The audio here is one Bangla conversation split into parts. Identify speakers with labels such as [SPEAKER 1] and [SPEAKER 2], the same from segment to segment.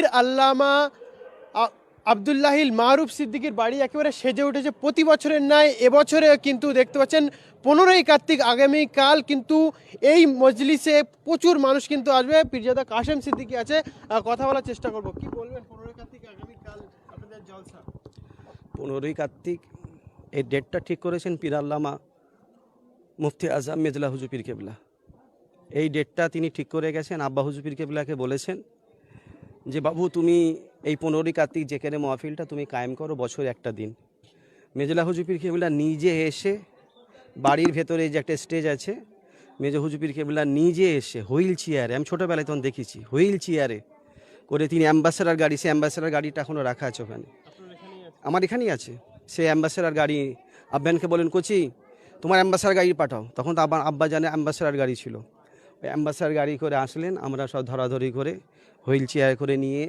[SPEAKER 1] পীর আল্লামা আবদুল্লাহিল মারুফ সিদ্দিকীর বাড়ি একেবারে সেজে উঠেছে প্রতি বছরের ন্যায়। এবছরে কিন্তু দেখতে পাচ্ছেন, পনেরোই কার্তিক আগামীকাল কিন্তু এই মজলিসে প্রচুর মানুষ কিন্তু আসবে। পীরজাদা কাশেম সিদ্দিকী আছে। কথা বলার চেষ্টা করব। কি বলবেন পনেরোই কার্তিক আগামীকাল আপনাদের জলসা?
[SPEAKER 2] পনেরোই কার্তিক, এই ডেটটা ঠিক করেছেন পীর আল্লামা মুফতি আজম মেজলা হুজুপির কেবলা। এই ডেটটা তিনি ঠিক করে গেছেন, আব্বা হুজুপির কেবলাকে বলেছেন। যে, বাবু, তুমি এই পনেরোই কার্তিক যেখানে মহফিলটা তুমি কায়েম করো বছরে একটা দিন। মেজলা হুজুপির কেবলা নিজে এসে বাড়ির ভেতরে যে একটা স্টেজ আছে, মেজ হুজুপির কেবলা নিজে এসে হুইল চেয়ারে, আমি ছোটোবেলায় তখন দেখেছি, হুইল চেয়ারে করে তিনি অ্যাম্বাসেডার গাড়ি সে অ্যাম্বাসেডার গাড়িটা এখনও রাখা আছে ওখানে। আমার এখানেই আছে। সে অ্যাম্বাসেডার গাড়ি, আব্বানকে বলেন, কোচি, তোমার অ্যাম্বাসেডার গাড়ি পাঠাও। তখন তো আব্বা জানে অ্যাম্বাসেডার গাড়ি ছিল। ওই অ্যাম্বাসেডার গাড়ি করে আসলেন, আমরা সব ধরাধরি করে হুইল চেয়ার করে নিয়ে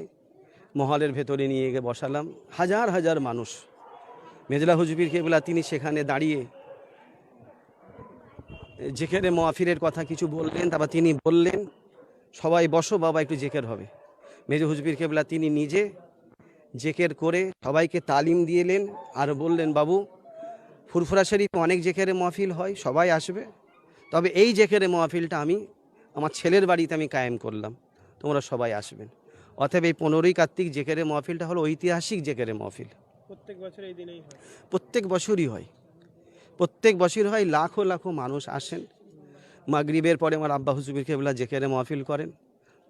[SPEAKER 2] মহলের ভেতরে নিয়ে গিয়ে বসালাম। হাজার হাজার মানুষ। মেজলা হুজুবির কেবলা, তিনি সেখানে দাঁড়িয়ে যেখানে মহাফিরের কথা কিছু বললেন, তারপর তিনি বললেন, সবাই বসো, বাবা একটু জেকের হবে। মেজু হুজবির কেবলা, তিনি নিজে জেকের করে সবাইকে তালিম দিয়েলেন আর বললেন, বাবু, ফুরফুরা শরীফ অনেক জেকেরে মহফিল হয়, সবাই আসবে। তবে এই জেকেরে মহফিলটা আমি আমার ছেলের বাড়িতে আমি কায়েম করলাম। তোমরা সবাই আসবেন। অতএব এই পনেরোই কার্তিক জেকেরে মহফিলটা হলো ঐতিহাসিক জেকেরে মহফিল।
[SPEAKER 1] প্রত্যেক বছর এই দিনেই হয়।
[SPEAKER 2] প্রত্যেক বছরই হয়। প্রত্যেক বছর হয় লাখো লাখো মানুষ আসেন। মাগরিবের পরে আমার আব্বা হুজুবির কেবলা জেকেরে মহফিল করেন।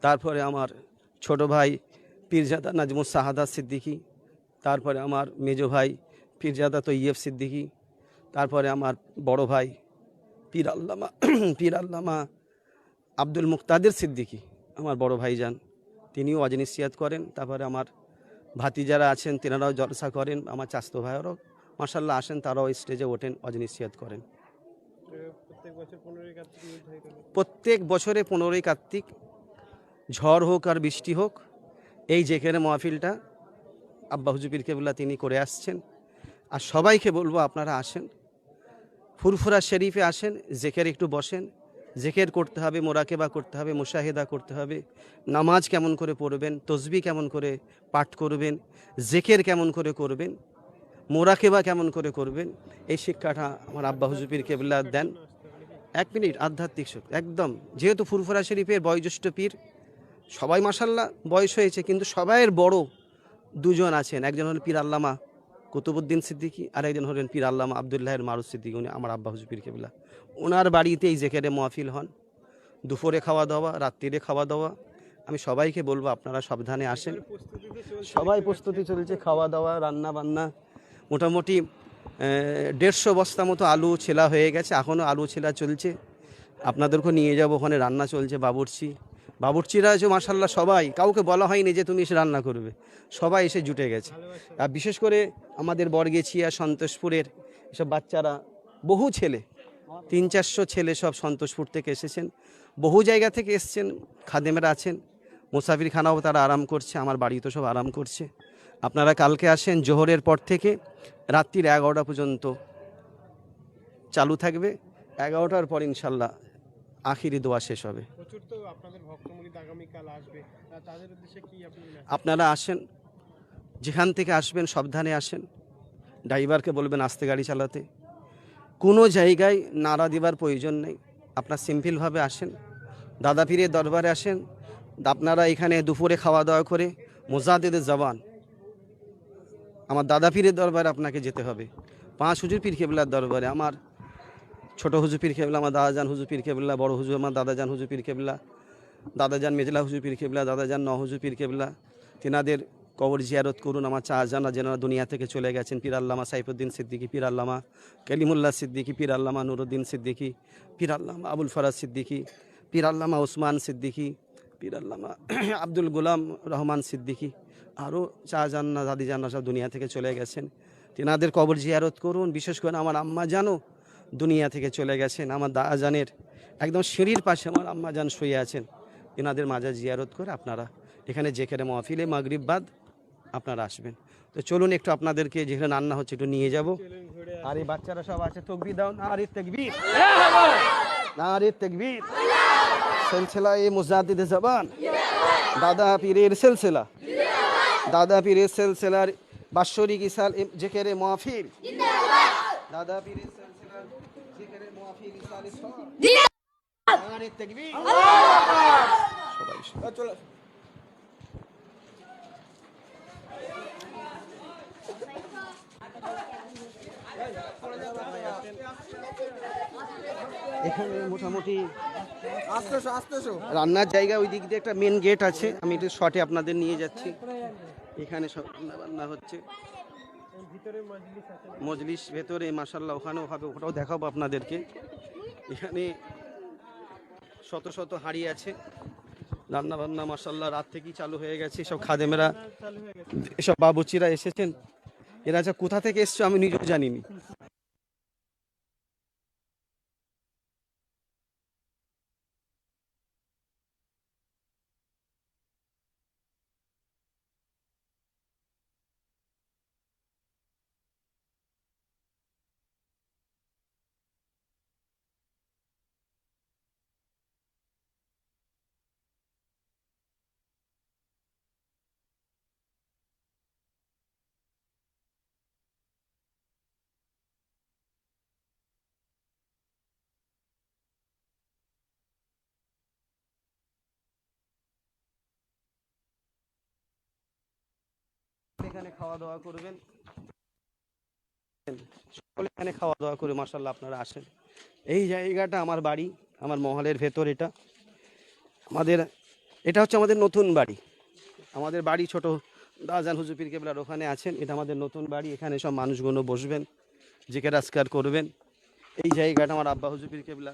[SPEAKER 2] তারপরে আমার ছোট ভাই পীরজাদা নাজমুস সাহাদা সিদ্দিকী। তারপরে আমার মেজো ভাই পীরজাদা তৈয়ব সিদ্দিকী। তারপরে আমার বড় ভাই পীর আল্লামা পীর আল্লামা আব্দুল মুক্তাদের সিদ্দিকি, আমার বড় ভাইজান। তিনিও অজনিসিয়াত করেন, তারপরে আমার ভাতি যারা আছেন, তেনারাও জলসা করেন, আমার চাস্তো ভাইয়েরও। মার্শাল্লাহ আসেন, তারাও স্টেজে ওঠেন অজনিসিয়াত করেন।
[SPEAKER 1] প্রত্যেক বছর পনেরোই কার্তিক,
[SPEAKER 2] ঝড় হোক আর বৃষ্টি হোক, এই যেখানে মহফিলটা, আব্বা হুজুবির কেবলা তিনি করে আসছেন। আর সবাইকে বলব আপনারা আসেন, ফুরফুরা শরীফে আসেন, জেকের একটু বসেন জেকের করতে হবে, মোরাকেবা করতে হবে, মুশাহেদা করতে হবে। নামাজ কেমন করে পড়বেন, তসবি কেমন করে পাঠ করবেন, জেকের কেমন করে করবেন, মোরাকেবা কেমন করে করবেন, এই শিক্ষাটা আমার আব্বা হুজুবির কেবলা দেন। এক মিনিট, আধ্যাত্মিক শক্তি একদম। যেহেতু ফুরফুরা শরীফের বয়োজ্যেষ্ঠ পীর, সবাই মাসাল্লাহ বয়স হয়েছে, কিন্তু সবাইয়ের বড় দুজন আছেন। একজন হলেন পীর আল্লামা কুতুবুদ্দিন সিদ্দিকী আর একজন হলেন পীর আল্লামা আবদুল্লাহের মারুফ সিদ্দিকী, উনি আমার আব্বা হুজুর পীর কেবলা। ওনার বাড়িতেই জেকেরে মহফিল হন, দুপুরে খাওয়া দাওয়া রাত্রিরে খাওয়া দাওয়া আমি সবাইকে বলব, আপনারা সাবধানে আসেন। সবাই প্রস্তুতি চলছে খাওয়া দাওয়া রান্না বান্না মোটামুটি দেড়শো বস্তা মতো আলু ছেলা হয়ে গেছে এখনও আলু ছেলা চলছে। আপনাদেরকেও নিয়ে যাব, ওখানে রান্না চলছে, বাবুর্চি। বাবুর্চিরা আছে মাসাল্লাহ সবাই। কাউকে বলা হয়নি যে তুমি এসে রান্না করবে। সবাই এসে জুটে গেছে। আর বিশেষ করে আমাদের বর্গেছিয়া, সন্তোষপুরের এসব বাচ্চারা, বহু ছেলে, তিন চারশো ছেলে সব সন্তোষপুর থেকে এসেছেন। বহু জায়গা থেকে এসেছেন, খাদেমেরা আছেন। মুসাফির খানাও তারা আরাম করছে, আমার বাড়িতে সব আরাম করছে। আপনারা কালকে আসেন জোহরের পর থেকে, রাত্রির এগারোটা পর্যন্ত চালু থাকবে। এগারোটার পর ইনশাল্লাহ আখিরি দোয়া শেষ হবে। আপনারা আসেন যেখান থেকে আসবেন সাবধানে আসেন। ড্রাইভারকে বলবেন আস্তে গাড়ি চালাতে। কোনো জায়গায় নাড়া দেবার প্রয়োজন নেই। আপনার সিম্পলভাবে আসেন। দাদা পীরের দরবারে আসেন। আপনারা এখানে দুপুরে খাওয়া দাওয়া করে মোজাদেদের জবান। আমার দাদা পীরের দরবারে আপনাকে যেতে হবে। পাঁচ হুজুর পীর কেবলার দরবারে। আমার ছোট হুজুর পীর কেবলা, আমার দাদাজান হুজুর পীর কেবলা, বড় হুজুর, আমার দাদাজান হুজুর পীর কেবলা, দাদাজান মেজলা হুজুর পীর কেবলা, দাদাজান ন হুজুর পীর কেবলা। তেনাদের কবর জিয়ারত করুন, আমার চা জানা যেনারা দুনিয়া থেকে চলে গেছেন, পীর আল্লামা সাইফুদ্দিন সিদ্দিকি, পীর আল্লামা কালিমুল্লাহ সিদ্দিকী, পীর আল্লামা নুরুদ্দিন সিদ্দিকী, পীর আল্লামা আবুল ফরাজ সিদ্দিকী, পীর আল্লামা ওসমান সিদ্দিকী, পীর আল্লামা আব্দুল গোলাম রহমান সিদ্দিকী আরও চা জান্না দাদি জান্না সব দুনিয়া থেকে চলে গেছেন। তেনাদের কবর জিয়ারত করুন, বিশেষ করে আমার আম্মা জানো দুনিয়া থেকে চলে গেছেন। আমার দা জানের একদম সিঁড়ির পাশে আমার আম্মা জান শুয়ে আছেন। এনাদের মাজার জিয়ারত করে আপনারা এখানে যেখানে মহফিলে মাগরিব বাদ আপনারা আসবেন। তো চলুন একটু আপনাদেরকে যেখানে রান্না হচ্ছে একটু নিয়ে যাব। আর এই বাচ্চারা সব আছে তকবি দাও না আরে তকবীর। আরে সিলসিলা এ মুজাদ্দিদ জবান। দাদা পীরের সেলসেলা। দাদা পীরের সেলসেলার বাৎসরিক ইসাল জেকেরে মহাফিল। দাদা পীরের সেলসেলার জেকেরে মহাফিল ইসালে সব নারে তাকবীর সবাই চলো এখানে মোটামুটি রান্নার জায়গা ওই দিক দিয়ে একটা মেন গেট আছে। আমি একটু শর্টে আপনাদের নিয়ে যাচ্ছি। এখানে সব রান্না বান্না হচ্ছে। মজলিস ভেতরে মাসাল্লাহ ওখানেও হবে ওটাও দেখাবো আপনাদেরকে। এখানে শত শত হাড়ি আছে। রান্না বান্না মাসাল্লাহ রাত থেকেই চালু হয়ে গেছে সব খাদেমেরা এসব বাবুচিরা এসেছেন। এরা যা কোথা থেকে এসছো আমি নিজেও জানিনি। এখানে খাওয়া দাওয়া করবেন। সকলে এখানে খাওয়া দাওয়া করে মাসাল্লাহ আপনারা আসেন। এই জায়গাটা আমার বাড়ি, আমার মহলের ভেতর এটা। আমাদের, এটা হচ্ছে আমাদের নতুন বাড়ি। আমাদের বাড়ি ছোট দাজান হুজুপির কেবলার ওখানে আছেন। এটা আমাদের নতুন বাড়ি, এখানে সব মানুষগুলো বসবেন জিকে রাজকার করবেন। এই জায়গাটা আমার আব্বা হুজুপির কেবলা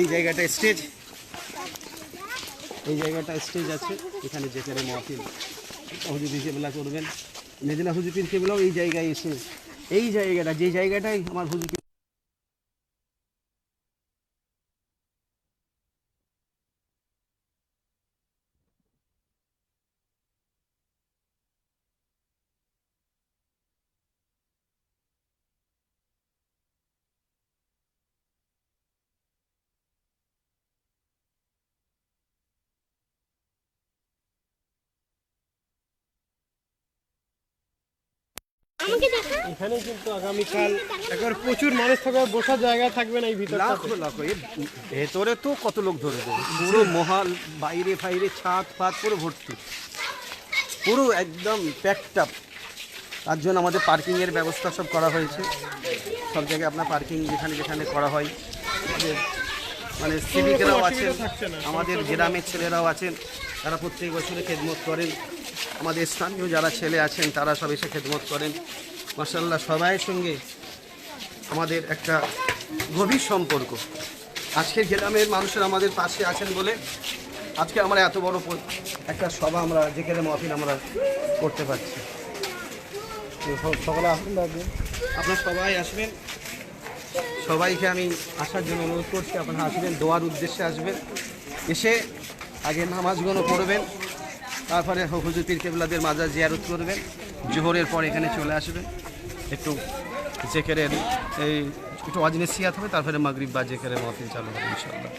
[SPEAKER 2] এই জায়গাটা স্টেজ। এই জায়গাটা স্টেজ আছে, এখানে যেখানে মহফিল। হুজুর কেবলা করবেন। মেদিনা পিনকে কেবলাও এই জায়গায় এসে এই জায়গাটা, যে জায়গাটাই আমার হুজুপির
[SPEAKER 1] এখানে কিন্তু আগামীকাল একবার প্রচুর মানুষ থাকবে বসার জায়গা থাকবে না এই ভিতরে
[SPEAKER 2] লাখো লাখো ভেতরে তো কত লোক ধরে দেবে? পুরো মহাল বাইরে ফাইরে ছাদ ফাদ পুরো ভর্তি। পুরো একদম প্যাকড আপ তার জন্য আমাদের পার্কিংয়ের ব্যবস্থা সব করা হয়েছে। সব জায়গায় আপনার পার্কিং যেখানে যেখানে করা হয়। মানে সিভিকরাও আছেন আমাদের গ্রামের ছেলেরাও আছেন। তারা প্রত্যেক বছরে খেদমত করেন। আমাদের স্থানীয় যারা ছেলে আছেন, তারা সব এসে খেদমত করেন। মাসাল্লাহ সবাইয়ের সঙ্গে আমাদের একটা গভীর সম্পর্ক। আজকের গ্রামের মানুষের আমাদের পাশে আছেন বলে আজকে আমরা এত বড় একটা সভা আমরা যে যেখানে মহফিল আমরা করতে পারছি।
[SPEAKER 1] সকালে আসুন দাদু
[SPEAKER 2] আপনারা সবাই আসবেন। সবাইকে আমি আসার জন্য অনুরোধ করছি, আপনারা আসবেন, দোয়ার উদ্দেশ্যে আসবেন। এসে আগে নামাজগুলো পড়বেন। তারপরে হুজুর পীর কেবলাদের মাজার জিয়ারত করবেন। জোহরের পর এখানে চলে আসবেন একটু জেকেরের এই, একটু অজনে সিয়াত হবে, তারপরে মাগরিব বা জেকেরের মহফিল চালু হবে ইনশাল্লাহ